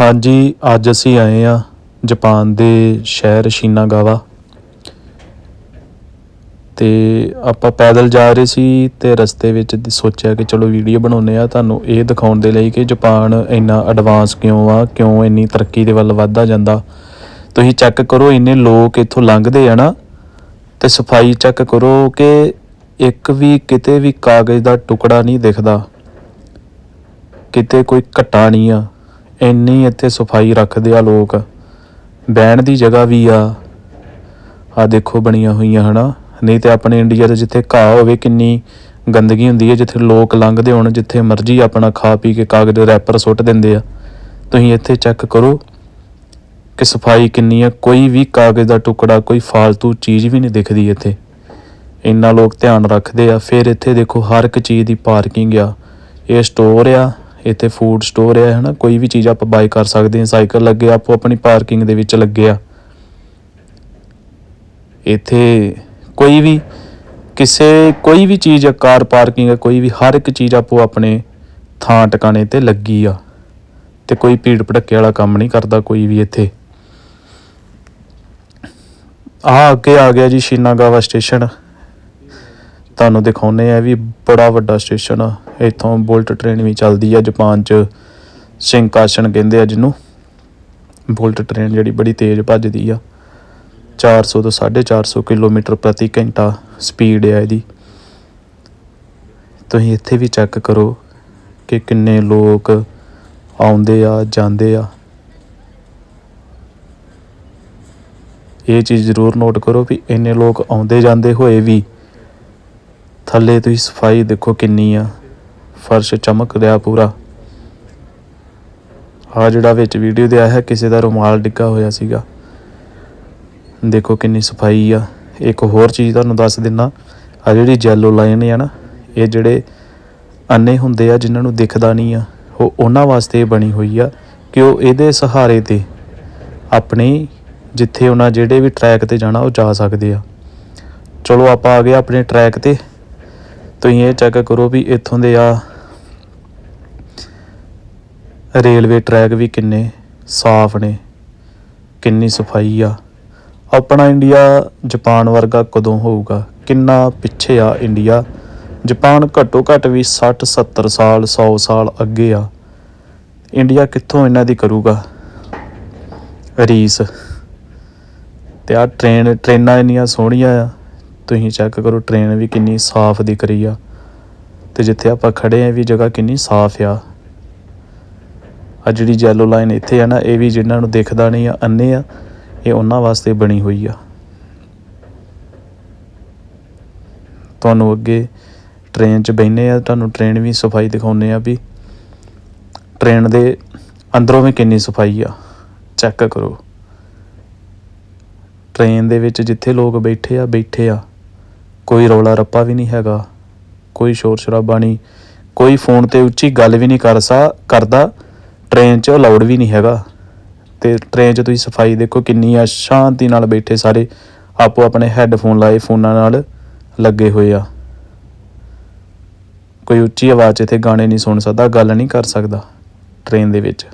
ਹਾਂਜੀ, ਅੱਜ ਅਸੀਂ ਆਏ ਆ ਜਾਪਾਨ ਦੇ ਸ਼ਹਿਰ ਸ਼ਿਨਾਗਾਵਾ। ਤੇ ਆਪਾਂ ਪੈਦਲ ਜਾ ਰਹੇ ਸੀ ਤੇ ਰਸਤੇ ਵਿੱਚ ਸੋਚਿਆ ਕਿ ਚਲੋ ਵੀਡੀਓ ਬਣਾਉਨੇ ਆ ਤੁਹਾਨੂੰ ਇਹ ਦਿਖਾਉਣ ਦੇ ਲਈ ਕਿ ਜਾਪਾਨ ਇੰਨਾ ਐਡਵਾਂਸ ਕਿਉਂ ਆ, ਕਿਉਂ ਇੰਨੀ ਤਰੱਕੀ ਦੇ ਵੱਲ ਵਧਦਾ ਜਾਂਦਾ। ਤੁਸੀਂ ਚੈੱਕ ਕਰੋ, ਇੰਨੇ ਲੋਕ ਇੱਥੋਂ ਲੰਘਦੇ ਆ ਨਾ, ਤੇ ਸਫ਼ਾਈ ਚੈੱਕ ਕਰੋ ਕਿ ਇੱਕ ਵੀ ਕਿਤੇ ਵੀ ਕਾਗਜ਼ ਦਾ ਟੁਕੜਾ ਨਹੀਂ ਦਿਖਦਾ। ਕਿਤੇ ਕੋਈ ਘਟਾ ਨਹੀਂ ਆ। ਇੰਨੀ ਇੱਥੇ ਸਫ਼ਾਈ ਰੱਖਦੇ ਆ ਲੋਕ। ਬਹਿਣ ਦੀ ਜਗ੍ਹਾ ਵੀ ਆ। ਆ ਦੇਖੋ ਬਣੀਆਂ ਹੋਈਆਂ, ਹਨਾ? ਨਹੀਂ ਤੇ ਆਪਣੇ ਇੰਡੀਆ 'ਚ ਜਿੱਥੇ ਘਾਹ ਹੋਵੇ, ਕਿੰਨੀ ਗੰਦਗੀ ਹੁੰਦੀ ਹੈ, ਜਿੱਥੇ ਲੋਕ ਲੰਘਦੇ ਹੋਣ, ਜਿੱਥੇ ਮਰਜ਼ੀ ਆਪਣਾ ਖਾ ਪੀ ਕੇ ਕਾਗਜ਼ ਦੇ ਰੈਪਰ ਸੁੱਟ ਦਿੰਦੇ ਆ। ਤੁਸੀਂ ਇੱਥੇ ਚੈੱਕ ਕਰੋ ਕਿ ਸਫ਼ਾਈ ਕਿੰਨੀ ਆ। ਕੋਈ ਵੀ ਕਾਗਜ਼ ਦਾ ਟੁਕੜਾ, ਕੋਈ ਫालतू ਚੀਜ਼ ਵੀ ਨਹੀਂ ਦਿਖਦੀ ਇੱਥੇ। ਇੰਨਾ ਲੋਕ ਧਿਆਨ ਰੱਖਦੇ ਆ। ਫਿਰ ਇੱਥੇ ਦੇਖੋ ਹਰ ਇੱਕ ਚੀਜ਼ ਦੀ ਪਾਰਕਿੰਗ ਆ। ਇਹ ਸਟੋਰ ਆ। ਇੱਥੇ ਫੂਡ ਸਟੋਰ ਆ ਹਨਾ? ਕੋਈ ਵੀ ਚੀਜ਼ ਆਪਾਂ ਬਾਈ ਕਰ ਸਕਦੇ ਹਾਂ, ਸਾਈਕਲ ਲੱਗੇ, ਆਪੋ ਆਪਣੀ ਪਾਰਕਿੰਗ ਦੇ ਵਿੱਚ ਲੱਗੇ ਆ। ਇੱਥੇ ਕੋਈ ਵੀ ਕਿਸੇ, ਕੋਈ ਵੀ ਚੀਜ਼ ਆ ਕਾਰ ਪਾਰਕਿੰਗ ਆ, ਕੋਈ ਵੀ ਹਰ ਇੱਕ ਚੀਜ਼ ਆਪੋ ਆਪਣੇ ਥਾਂ ਟਿਕਾਣੇ ਤੇ ਲੱਗੀ ਆ। ਤੇ ਕੋਈ ਭੀੜ ਭੜੱਕੇ ਵਾਲਾ ਕੰਮ ਨਹੀਂ ਕਰਦਾ ਕੋਈ ਵੀ ਇੱਥੇ। ਆ ਅੱਗੇ ਆ ਗਿਆ ਜੀ, ਸ਼ਿਨਾਗਾਵਾ ਸਟੇਸ਼ਨ ਤੁਹਾਨੂੰ ਦਿਖਾਉਨੇ ਆ ਵੀ ਬੜਾ ਵੱਡਾ ਸਟੇਸ਼ਨ ਆ। ਇੱਥੋਂ ਬੁਲਟ ਟ੍ਰੇਨ ਵੀ ਚੱਲਦੀ ਆ ਜਾਪਾਨ 'ਚ। ਸ਼ਿੰਕਾਸ਼ਨ ਕਹਿੰਦੇ ਆ ਜਿਹਨੂੰ। ਬੁਲਟ ਟ੍ਰੇਨ ਜਿਹੜੀ ਬੜੀ ਤੇਜ਼ ਭੱਜਦੀ ਆ। 400 ਤੋਂ 450 ਕਿਲੋਮੀਟਰ ਪ੍ਰਤੀ ਘੰਟਾ ਸਪੀਡ ਆ ਇਹਦੀ। ਤੁਸੀਂ ਇੱਥੇ ਵੀ ਚੈੱਕ ਕਰੋ ਕਿ ਕਿੰਨੇ ਲੋਕ ਆਉਂਦੇ ਆ, ਜਾਂਦੇ ਆ। ਇਹ ਚੀਜ਼ ਜ਼ਰੂਰ ਨੋਟ ਕਰੋ ਵੀ ਇੰਨੇ ਲੋਕ ਆਉਂਦੇ ਜਾਂਦੇ ਹੋਏ ਵੀ ਥੱਲੇ ਤੁਸੀਂ ਸਫ਼ਾਈ ਦੇਖੋ ਕਿੰਨੀ ਆ। ਫਰਸ਼ ਚਮਕ ਰਿਹਾ ਪੂਰਾ। ਆ ਜਿਹੜਾ ਵਿੱਚ ਵੀਡੀਓ ਦੇ ਆਇਆ ਹੈ ਕਿਸੇ ਦਾ ਰੁਮਾਲ ਡਿੱਗਾ ਹੋਇਆ ਸੀਗਾ। ਦੇਖੋ ਕਿੰਨੀ ਸਫ਼ਾਈ ਆ। ਇੱਕ ਹੋਰ ਚੀਜ਼ ਤੁਹਾਨੂੰ ਦੱਸ ਦਿੰਨਾ ਆ ਜਿਹੜੀ ਜੈਲੋ ਲਾਈਨ ਆ ਨਾ, ਇਹ ਜਿਹੜੇ ਅੰਨੇ ਹੁੰਦੇ ਆ, ਜਿਨ੍ਹਾਂ ਨੂੰ ਦਿਖਦਾ ਨਹੀਂ ਆ, ਉਹ ਉਹਨਾਂ ਵਾਸਤੇ ਇਹ ਬਣੀ ਹੋਈ ਆ, ਕਿ ਉਹ ਇਹਦੇ ਸਹਾਰੇ ਤੇ ਆਪਣੀ ਜਿੱਥੇ ਉਹਨਾਂ ਜਿਹੜੇ ਵੀ ਟਰੈਕ ਤੇ ਜਾਣਾ, ਉਹ ਜਾ ਸਕਦੇ ਆ। ਚਲੋ ਆਪਾਂ ਆ ਗਏ ਆਪਣੇ ਟਰੈਕ ਤੇ। ਤੁਸੀਂ ਇਹ ਚੈੱਕ ਕਰੋ ਵੀ ਇੱਥੋਂ ਦੇ ਆ ਰੇਲਵੇ ਟਰੈਕ ਵੀ ਕਿੰਨੇ ਸਾਫ਼ ਨੇ, ਕਿੰਨੀ ਸਫ਼ਾਈ ਆ। ਆਪਣਾ ਇੰਡੀਆ ਜਾਪਾਨ ਵਰਗਾ ਕਦੋਂ ਹੋਊਗਾ? ਕਿੰਨਾ ਪਿੱਛੇ ਆ ਇੰਡੀਆ? ਜਾਪਾਨ ਘੱਟੋ ਘੱਟ ਵੀ 60 70 ਸਾਲ 100 ਸਾਲ ਅੱਗੇ ਆ। ਇੰਡੀਆ ਕਿੱਥੋਂ ਇਹਨਾਂ ਦੀ ਕਰੂਗਾ? ਰੀਸ। ਤੇ ਆ ਟ੍ਰੇਨ ਟ੍ਰੇਨਾਂ ਇੰਨੀਆਂ ਸੋਹਣੀਆਂ ਆ। ਤੁਸੀਂ ਚੈੱਕ ਕਰੋ ਟ੍ਰੇਨ ਵੀ ਕਿੰਨੀ ਸਾਫ਼ ਦਿਖ ਰਹੀ ਆ। ਤੇ ਜਿੱਥੇ ਆਪਾਂ ਖੜੇ ਆ ਵੀ ਜਗ੍ਹਾ ਕਿੰਨੀ ਸਾਫ਼ ਆ। ਆ ਜਿਹੜੀ ਜੈਲੋ ਲਾਈਨ ਇੱਥੇ ਆ ਨਾ, ਇਹ ਵੀ ਜਿਨ੍ਹਾਂ ਨੂੰ ਦਿਖਦਾ ਨਹੀਂ ਆ, ਅੰਨੇ ਆ, ਇਹ ਉਹਨਾਂ ਵਾਸਤੇ ਬਣੀ ਹੋਈ ਆ। ਤੁਹਾਨੂੰ ਅੱਗੇ ਟ੍ਰੇਨ 'ਚ ਬੈਠੇ ਆ, ਤੁਹਾਨੂੰ ਟ੍ਰੇਨ ਵੀ ਸਫ਼ਾਈ ਦਿਖਾਉਨੇ ਆ ਵੀ। ਟ੍ਰੇਨ ਦੇ ਅੰਦਰੋਂ ਵੀ ਕਿੰਨੀ ਸਫ਼ਾਈ ਆ ਚੈੱਕ ਕਰੋ। ਟ੍ਰੇਨ ਦੇ ਵਿੱਚ ਜਿੱਥੇ ਲੋਕ ਬੈਠੇ ਆ ਬੈਠੇ ਆ। ਕੋਈ ਰੌਲਾ ਰੱਪਾ ਵੀ ਨਹੀਂ ਹੈਗਾ, ਕੋਈ ਸ਼ੋਰ ਸ਼ਰਾਬਾ ਨਹੀਂ, ਕੋਈ ਫੋਨ ਤੇ ਉੱਚੀ ਗੱਲ ਵੀ ਨਹੀਂ ਕਰ ਸਾ, ਕਰਦਾ, ਟ੍ਰੇਨ 'ਚ ਅਲਾਉਡ ਵੀ ਨਹੀਂ ਹੈਗਾ। ਤੇ ਟ੍ਰੇਨ 'ਚ ਤੁਸੀਂ ਸਫ਼ਾਈ ਦੇਖੋ ਕਿੰਨੀ ਆ, ਸ਼ਾਂਤੀ ਨਾਲ ਬੈਠੇ ਸਾਰੇ, ਆਪੋ ਆਪਣੇ ਹੈੱਡਫੋਨ ਲਾਏ, ਫੋਨਾਂ ਨਾਲ ਲੱਗੇ ਹੋਏ ਆ। ਕੋਈ ਉੱਚੀ ਆਵਾਜ਼ 'ਚ ਇੱਥੇ ਗਾਣੇ ਨਹੀਂ ਸੁਣ ਸਕਦਾ, ਗੱਲ ਨਹੀਂ ਕਰ ਸਕਦਾ ਟ੍ਰੇਨ ਦੇ ਵਿੱਚ।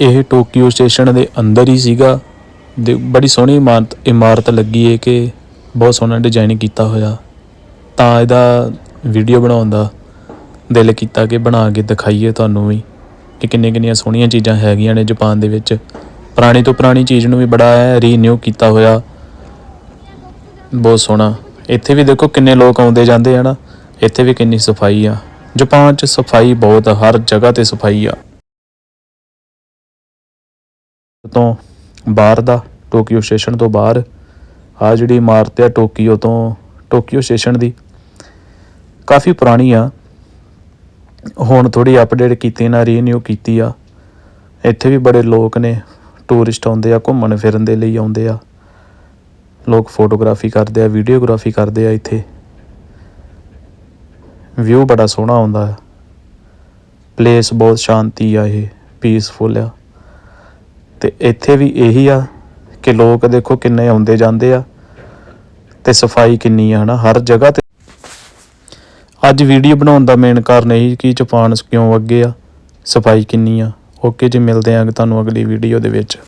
ਇਹ ਟੋਕੀਓ ਸਟੇਸ਼ਨ ਦੇ ਅੰਦਰ ਹੀ ਸੀਗਾ ਦੇ ਬੜੀ ਸੋਹਣੀ ਇਮਾਰਤ ਇਮਾਰਤ ਲੱਗੀ ਹੈ ਕਿ ਬਹੁਤ ਸੋਹਣਾ ਡਿਜ਼ਾਈਨ ਕੀਤਾ ਹੋਇਆ। ਤਾਂ ਇਹਦਾ ਵੀਡੀਓ ਬਣਾਉਣ ਦਾ ਦਿਲ ਕੀਤਾ ਕਿ ਬਣਾ ਕੇ ਦਿਖਾਈਏ ਤੁਹਾਨੂੰ ਵੀ ਕਿ ਕਿੰਨੇ ਕਿੰਨੀਆਂ ਸੋਹਣੀਆਂ ਚੀਜ਼ਾਂ ਹੈਗੀਆਂ ਨੇ ਜਾਪਾਨ ਦੇ ਵਿੱਚ। ਪੁਰਾਣੀ ਤੋਂ ਪੁਰਾਣੀ ਚੀਜ਼ ਨੂੰ ਵੀ ਬੜਾ ਰੀਨਿਊ ਕੀਤਾ ਹੋਇਆ। ਬਹੁਤ ਸੋਹਣਾ। ਇੱਥੇ ਵੀ ਦੇਖੋ ਕਿੰਨੇ ਲੋਕ ਆਉਂਦੇ ਜਾਂਦੇ ਆ ਨਾ, ਇੱਥੇ ਵੀ ਕਿੰਨੀ ਸਫ਼ਾਈ ਆ। ਜਾਪਾਨ 'ਚ ਸਫ਼ਾਈ ਬਹੁਤ ਆ, ਹਰ ਜਗ੍ਹਾ ਤੇ ਸਫ਼ਾਈ ਆ। ਤੋਂ ਬਾਹਰ ਦਾ, ਟੋਕੀਓ ਸਟੇਸ਼ਨ ਤੋਂ ਬਾਹਰ ਆ ਜਿਹੜੀ ਇਮਾਰਤ ਆ ਟੋਕੀਓ ਤੋਂ, ਟੋਕੀਓ ਸਟੇਸ਼ਨ ਦੀ, ਕਾਫੀ ਪੁਰਾਣੀ ਆ। ਹੁਣ ਥੋੜੀ ਅਪਡੇਟ ਕੀਤੀ ਨਾ ਰੀਨਿਊ ਕੀਤੀ ਆ। ਇੱਥੇ ਵੀ ਬੜੇ ਲੋਕ ਨੇ ਟੂਰਿਸਟ ਆਉਂਦੇ ਆ, ਘੁੰਮਣ ਫਿਰਨ ਦੇ ਲਈ ਆਉਂਦੇ ਆ। ਲੋਕ ਫੋਟੋਗ੍ਰਾਫੀ ਕਰਦੇ ਆ ਵੀਡੀਓਗ੍ਰਾਫੀ ਕਰਦੇ ਆ ਇੱਥੇ। ਵਿਊ ਬੜਾ ਸੋਹਣਾ ਆਉਂਦਾ ਆ। ਪਲੇਸ ਬਹੁਤ ਸ਼ਾਂਤੀ ਆ ਇਹ ਪੀਸਫੁਲ ਆ। ਤੇ ਇੱਥੇ ਵੀ ਇਹੀ ਆ। ਕਿ ਲੋਕ ਦੇਖੋ ਕਿੰਨੇ ਆਉਂਦੇ ਜਾਂਦੇ ਆ ਤੇ ਸਫ਼ਾਈ ਕਿੰਨੀ ਆ, ਹਨਾ? ਹਰ ਜਗ੍ਹਾ ਤੇ। ਅੱਜ ਵੀਡੀਓ ਬਣਾਉਣ ਦਾ ਮੇਨ ਕਾਰਨ ਇਹ ਕਿ ਜਾਪਾਨ ਕਿਉਂ ਅੱਗੇ ਆ? ਸਫ਼ਾਈ ਕਿੰਨੀ ਆ? ਓਕੇ ਜੀ, ਮਿਲਦੇ ਆਂ ਤੁਹਾਨੂੰ ਅਗਲੀ ਵੀਡੀਓ ਦੇ ਵਿੱਚ।